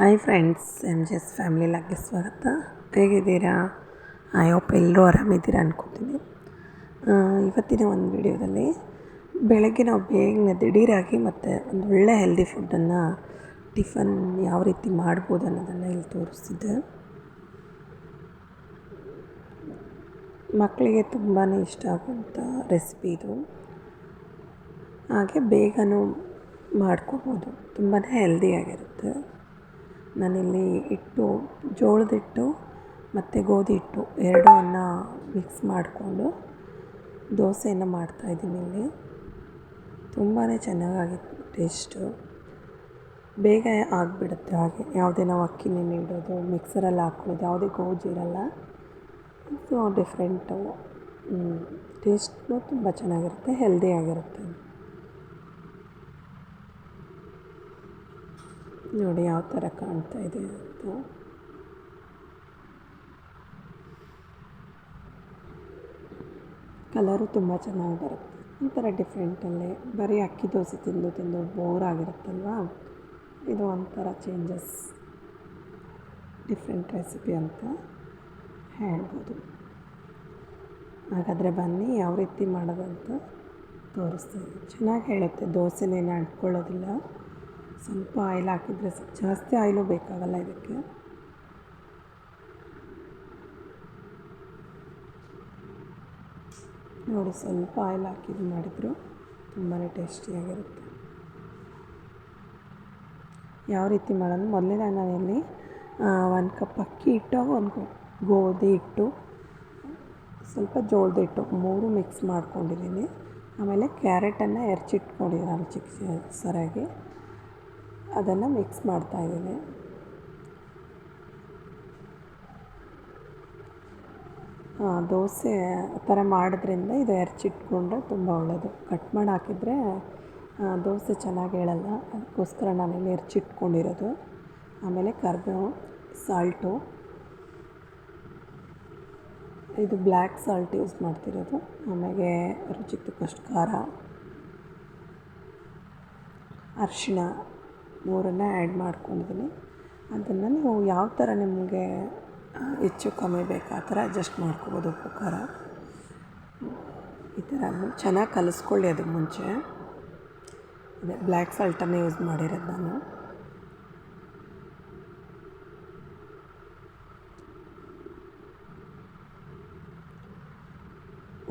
Hi friends M G S family ಸ್ವಾಗತ. ಹೇಗಿದ್ದೀರಾ? I hope ಎಲ್ಲರೂ ಆರಾಮಿದ್ದೀರಾ ಅನ್ಕೋತೀನಿ. ಇವತ್ತಿನ ಒಂದು ವಿಡಿಯೋದಲ್ಲಿ ಬೆಳಗ್ಗೆ ನಾವು ಬೇಗನೆ ದಿಢೀರಾಗಿ ಮತ್ತು ಒಂದು ಒಳ್ಳೆ ಹೆಲ್ದಿ ಫುಡ್ಡನ್ನು ಟಿಫನ್ ಯಾವ ರೀತಿ ಮಾಡ್ಬೋದು ಅನ್ನೋದನ್ನು ಇಲ್ಲಿ ತೋರಿಸ್ತಿದ್ದೆ. ಮಕ್ಕಳಿಗೆ ತುಂಬಾ ಇಷ್ಟ ಆಗುವಂಥ ರೆಸಿಪಿ ಇದು. ಹಾಗೆ ಬೇಗನೂ ಮಾಡ್ಕೋಬೋದು. ತುಂಬಾ ಹೆಲ್ದಿಯಾಗಿರುತ್ತೆ ನಾನಿಲ್ಲಿ ಹಿಟ್ಟು ಜೋಳದ ಹಿಟ್ಟು ಮತ್ತು ಗೋಧಿ ಹಿಟ್ಟು ಎರಡನ್ನು ಮಿಕ್ಸ್ ಮಾಡಿಕೊಂಡು ದೋಸೆಯನ್ನು ಮಾಡ್ತಾಯಿದ್ದೀನಿ ಇಲ್ಲಿ. ತುಂಬಾ ಚೆನ್ನಾಗಾಗಿತ್ತು ಟೇಸ್ಟು ಬೇಗ ಆಗಿಬಿಡುತ್ತೆ ಹಾಗೆ. ಯಾವುದೇ ನಾವು ಅಕ್ಕಿ ಇಡೋದು ಮಿಕ್ಸರಲ್ಲಿ ಹಾಕೋದು, ಯಾವುದೇ ಗೋಜಿ ಇರಲ್ಲ. ಸೊ ಡಿಫ್ರೆಂಟು ಟೇಸ್ಟು ತುಂಬ ಚೆನ್ನಾಗಿರುತ್ತೆ ಹೆಲ್ದಿಯಾಗಿರುತ್ತೆ ನೋಡಿ ಯಾವ ಥರ ಕಾಣ್ತಾ ಇದೆ ಅಂತ. ಕಲರು ತುಂಬ ಚೆನ್ನಾಗಿ ಬರುತ್ತೆ. ಒಂಥರ ಡಿಫ್ರೆಂಟಲ್ಲೇ ಬರೀ ಅಕ್ಕಿ ದೋಸೆ ತಿಂದು ತಿಂದು ಬೋರ್ ಆಗಿರುತ್ತಲ್ವಾ? ಇದು ಒಂಥರ ಚೇಂಜಸ್ ಡಿಫ್ರೆಂಟ್ ರೆಸಿಪಿ ಅಂತ ಹೇಳ್ಬೋದು. ಹಾಗಾದರೆ ಬನ್ನಿ, ಯಾವ ರೀತಿ ಮಾಡೋದಂತ ತೋರಿಸ್ತೀನಿ. ಚೆನ್ನಾಗಿ ಹೇಳುತ್ತೆ. ದೋಸೆನೇನು ಅಂಟ್ಕೊಳ್ಳೋದಿಲ್ಲ. ಸ್ವಲ್ಪ ಆಯಿಲ್ ಹಾಕಿದರೆ ಜಾಸ್ತಿ ಆಯಿಲು ಬೇಕಾಗಲ್ಲ ಇದಕ್ಕೆ. ನೋಡಿ ಸ್ವಲ್ಪ ಆಯಿಲ್ ಹಾಕಿ ಮಾಡಿದರು ತುಂಬಾ ಟೇಸ್ಟಿಯಾಗಿರುತ್ತೆ. ಯಾವ ರೀತಿ ಮಾಡೋದು? ಮೊದಲನೇ ನಾನಿಲ್ಲಿ ಒಂದು ಕಪ್ ಅಕ್ಕಿ ಇಟ್ಟು ಒಂದು ಗೋಧಿ ಇಟ್ಟು ಸ್ವಲ್ಪ ಜೋಳದ ಹಿಟ್ಟು ಮೂರು ಮಿಕ್ಸ್ ಮಾಡ್ಕೊಂಡಿದ್ದೀನಿ. ಆಮೇಲೆ ಕ್ಯಾರೆಟನ್ನು ಎರಚಿಟ್ಕೊಂಡಿದ್ದೀನಿ ಚಿಕ್ಕ ಸರಿಯಾಗಿ ಅದನ್ನು ಮಿಕ್ಸ್ ಮಾಡ್ತಾಯಿದ್ದೀನಿ ದೋಸೆ ಆ ಥರ ಮಾಡೋದ್ರಿಂದ ಇದು ಎರಚಿಟ್ಕೊಂಡ್ರೆ ತುಂಬ ಒಳ್ಳೆಯದು ಕಟ್ ಮಾಡಿ ಹಾಕಿದರೆ ದೋಸೆ ಚೆನ್ನಾಗಿ ಹೇಳಲ್ಲ. ಅದಕ್ಕೋಸ್ಕರ ನಾನಿಲ್ಲಿ ಎರಚಿಟ್ಕೊಂಡಿರೋದು. ಆಮೇಲೆ ಕರ್ಬೇವು ಸಾಲ್ಟು. ಇದು ಬ್ಲ್ಯಾಕ್ ಸಾಲ್ಟ್ ಯೂಸ್ ಮಾಡ್ತಿರೋದು. ಆಮೇಲೆ ರುಚಿ ತಕ್ಕಷ್ಟು ಖಾರ. ಅರಿಶಿಣ. ಮೂರನ್ನು ಆ್ಯಡ್ ಮಾಡ್ಕೊಂಡಿದ್ದೀನಿ ಅದನ್ನು ನೀವು ಯಾವ ಥರ ನಿಮಗೆ ಹೆಚ್ಚು ಕಮ್ಮಿ ಬೇಕು? ಆ ಥರ ಅಡ್ಜಸ್ಟ್ ಮಾಡ್ಕೋಬೋದು ಖಾರ. ಈ ಥರ ಚೆನ್ನಾಗಿ ಕಲಿಸ್ಕೊಳ್ಳಿ ಅದಕ್ಕೆ ಮುಂಚೆ. ಅದೇ ಬ್ಲ್ಯಾಕ್ ಸಾಲ್ಟನ್ನು ಯೂಸ್ ಮಾಡಿರೋದು ನಾನು.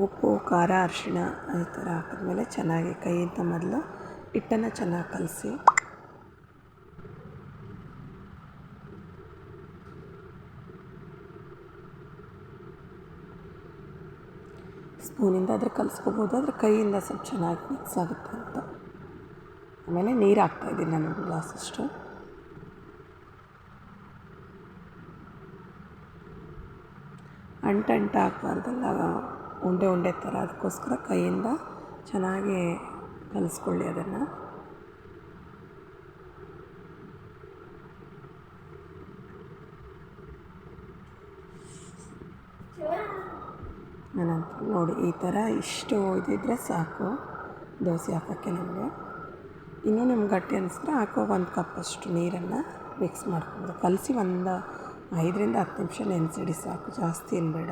ಉಪ್ಪು, ಖಾರ, ಅರಿಶಿಣ ಈ ಥರ ಹಾಕಿದ್ಮೇಲೆ ಚೆನ್ನಾಗಿ ಕೈಯಿಂದ ಮೊದಲು ಹಿಟ್ಟನ್ನು ಚೆನ್ನಾಗಿ ಕಲಸಿ. ಸ್ಪೂನಿಂದ ಆದರೆ ಕಲಿಸ್ಕೋಬೋದು. ಆದರೆ ಕೈಯಿಂದ ಸ್ವಲ್ಪ ಚೆನ್ನಾಗಿ ಮಿಕ್ಸ್ ಆಗುತ್ತೆ ಅಂತ. ಆಮೇಲೆ ನೀರು ಹಾಕ್ತಾಯಿದ್ದೀನಿ ನಾನು ಒಂದು ಗ್ಲಾಸಷ್ಟು ಅಂಟಂಟ ಹಾಕ್ಬಾರ್ದಲ್ಲ, ಉಂಡೆ ಉಂಡೆ ಥರ ಅದಕ್ಕೋಸ್ಕರ ಕೈಯಿಂದ ಚೆನ್ನಾಗಿ ಕಲಿಸ್ಕೊಳ್ಳಿ ಅದನ್ನು. ನಂತರ ನೋಡಿ ಈ ಥರ ಇಷ್ಟು ಇದಿದ್ರೆ ಸಾಕು ದೋಸೆ ಹಾಕೋಕ್ಕೆ ನಮಗೆ. ಇನ್ನೂ ನಿಮ್ಗೆ ಗಟ್ಟಿ ಅನಿಸಿದ್ರೆ ಹಾಕೋ ಒಂದು ಕಪ್ಪಷ್ಟು ನೀರನ್ನು ಮಿಕ್ಸ್ ಮಾಡ್ಕೊಂಡು ಕಲಸಿ ಒಂದು ಐದರಿಂದ ಹತ್ತು ನಿಮಿಷ ನೆನೆಸಿಡಿ ಸಾಕು ಜಾಸ್ತಿ ಏನು ಬೇಡ.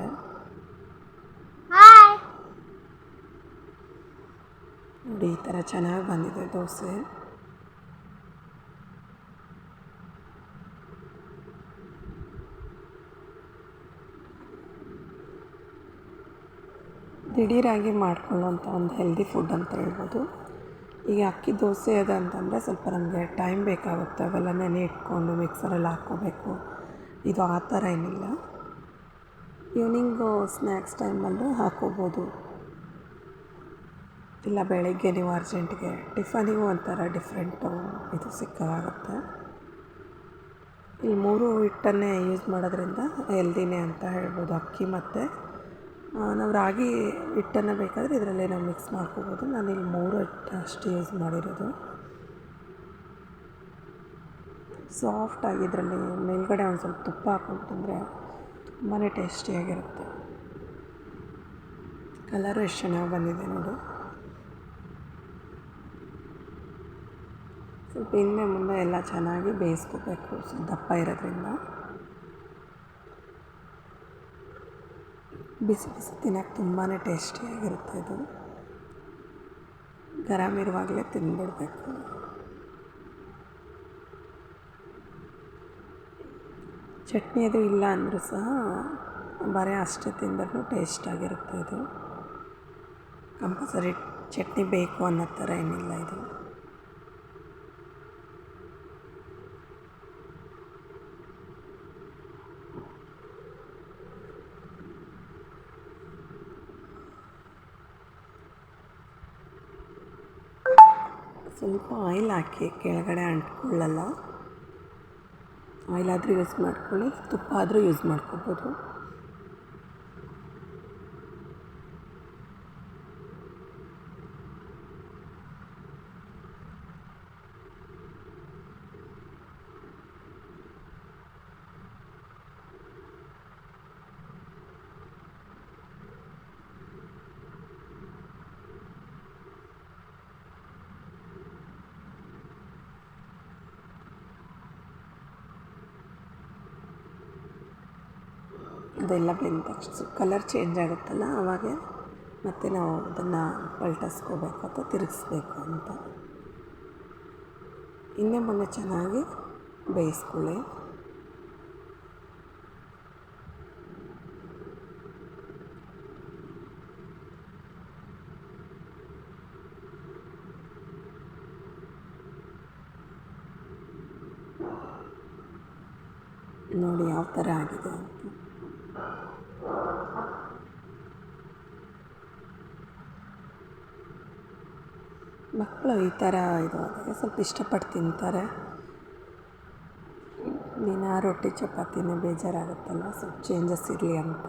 ನೋಡಿ ಈ ಥರ ಚೆನ್ನಾಗಿ ಬಂದಿದೆ ದೋಸೆ. ದಿಢೀರಾಗಿ ಮಾಡ್ಕೊಳ್ಳೋಂಥ ಒಂದು ಹೆಲ್ದಿ ಫುಡ್ ಅಂತ ಹೇಳ್ಬೋದು. ಈಗ ಅಕ್ಕಿ ದೋಸೆ ಅದ ಅಂತಂದರೆ ಸ್ವಲ್ಪ ನಮಗೆ ಟೈಮ್ ಬೇಕಾಗುತ್ತೆ. ಅವೆಲ್ಲ ನೆನೆ ಇಟ್ಕೊಂಡು ಮಿಕ್ಸರಲ್ಲಿ ಹಾಕ್ಕೋಬೇಕು. ಇದು ಆ ಥರ ಏನಿಲ್ಲ. ಈವ್ನಿಂಗು ಸ್ನ್ಯಾಕ್ಸ್ ಟೈಮಲ್ಲೂ ಹಾಕ್ಕೋಬೋದು. ಇಲ್ಲ, ಬೆಳಗ್ಗೆ ನೀವು ಅರ್ಜೆಂಟಿಗೆ ಟಿಫನಿಗೂ ಒಂಥರ ಡಿಫ್ರೆಂಟು ಇದು ಸಿಕ್ಕಾಗುತ್ತೆ ಈ ಮೂರು ಹಿಟ್ಟನ್ನೇ ಯೂಸ್ ಮಾಡೋದ್ರಿಂದ ಹೆಲ್ದಿನೇ ಅಂತ ಹೇಳ್ಬೋದು ಅಕ್ಕಿ ಮತ್ತು ನಾವು ರಾಗಿ ಹಿಟ್ಟನ್ನು ಬೇಕಾದರೆ ಇದರಲ್ಲೇ ನಾವು ಮಿಕ್ಸ್ ಮಾಡ್ಕೋಬೋದು. ನಾನು ಇಲ್ಲಿ ಮೂರು ಹಿಟ್ಟು ಅಷ್ಟು ಯೂಸ್ ಮಾಡಿರೋದು. ಸಾಫ್ಟಾಗಿ ಇದರಲ್ಲಿ ಮೇಲ್ಗಡೆ ಒಂದು ಸ್ವಲ್ಪ ತುಪ್ಪ ಹಾಕೊಂಡು ತಿಂದರೆ ತುಂಬಾ ಟೇಸ್ಟಿಯಾಗಿರುತ್ತೆ ಕಲರು ಎಷ್ಟು ಚೆನ್ನಾಗಿ ಬಂದಿದೆ ನೋಡು. ಸ್ವಲ್ಪ ಹಿಂದೆ ಮುಂದೆ ಎಲ್ಲ ಚೆನ್ನಾಗಿ ಬೇಯಿಸ್ಕೋಬೇಕು. ದಪ್ಪ ಇರೋದ್ರಿಂದ. ಬಿಸಿ ಬಿಸಿ ತಿನ್ನೋಕ್ಕೆ ತುಂಬಾ ಟೇಸ್ಟಿಯಾಗಿರುತ್ತೆ ಇದು. ಗರಮ್ ಇರುವಾಗಲೇ ತಿಂದ್ಬಿಡ್ಬೇಕು ಚಟ್ನಿ ಅದು ಇಲ್ಲ ಅಂದರೂ ಸಹ ಬರೀ ಅಷ್ಟೇ ತಿಂದರೂ ಟೇಸ್ಟಾಗಿರುತ್ತೆ ಇದು. ಕಂಪಲ್ಸರಿ ಚಟ್ನಿ ಬೇಕು ಅನ್ನೋ ಥರ ಏನಿಲ್ಲ ಇದು. ಸ್ವಲ್ಪ ಆಯಿಲ್ ಹಾಕಿ ಕೆಳಗಡೆ ಅಂಟ್ಕೊಳ್ಳಲ್ಲ. ಆಯಿಲ್ ಆದರೂ ಯೂಸ್ ಮಾಡ್ಕೊಳ್ಳಿ ತುಪ್ಪ ಆದರೂ ಯೂಸ್ ಮಾಡ್ಕೊಬೋದು. ಅದೆಲ್ಲ ಬೆಂದ ತಕ್ಷಣ ಕಲರ್ ಚೇಂಜ್ ಆಗುತ್ತಲ್ಲ, ಆವಾಗ ಮತ್ತೆ ನಾವು ಅದನ್ನು ಪಲ್ಟಿಸ್ಕೋಬೇಕು ಅಥವಾ ತಿರುಗಿಸ್ಬೇಕು ಅಂತ. ಇನ್ನೇ ಮೊನ್ನೆ ಚೆನ್ನಾಗಿ ಬೇಯಿಸ್ಕೊಳ್ಳಿ. ನೋಡಿ ಯಾವ ಥರ ಆಗಿದೆ ಅಂತ. ಮಕ್ಕಳು ಈ ಥರ ಇದು ಸ್ವಲ್ಪ ಇಷ್ಟಪಟ್ಟು ತಿಂತಾರೆ. ದಿನ ರೊಟ್ಟಿ ಚಪಾತಿನೇ ಬೇಜಾರಾಗುತ್ತಲ್ಲ, ಸ್ವಲ್ಪ ಚೇಂಜಸ್ ಇರಲಿ ಅಂತ.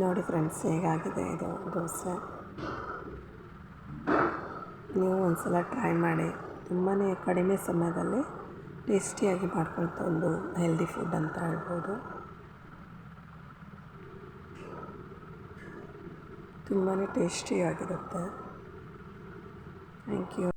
ನೋಡಿ ಫ್ರೆಂಡ್ಸ್, ಹೇಗಾಗಿದೆ ಇದು ದೋಸೆ? ನೀವು ಒಂದು ಸಲ ಟ್ರೈ ಮಾಡಿ. ತುಂಬಾ ಕಡಿಮೆ ಸಮಯದಲ್ಲಿ ಟೇಸ್ಟಿಯಾಗಿ ಮಾಡ್ಕೊಳ್ತಾ ಒಂದು ಹೆಲ್ದಿ ಫುಡ್ ಅಂತ ಹೇಳ್ಬೋದು. ತುಂಬಾ ಟೇಸ್ಟಿಯಾಗಿರುತ್ತೆ. Thank you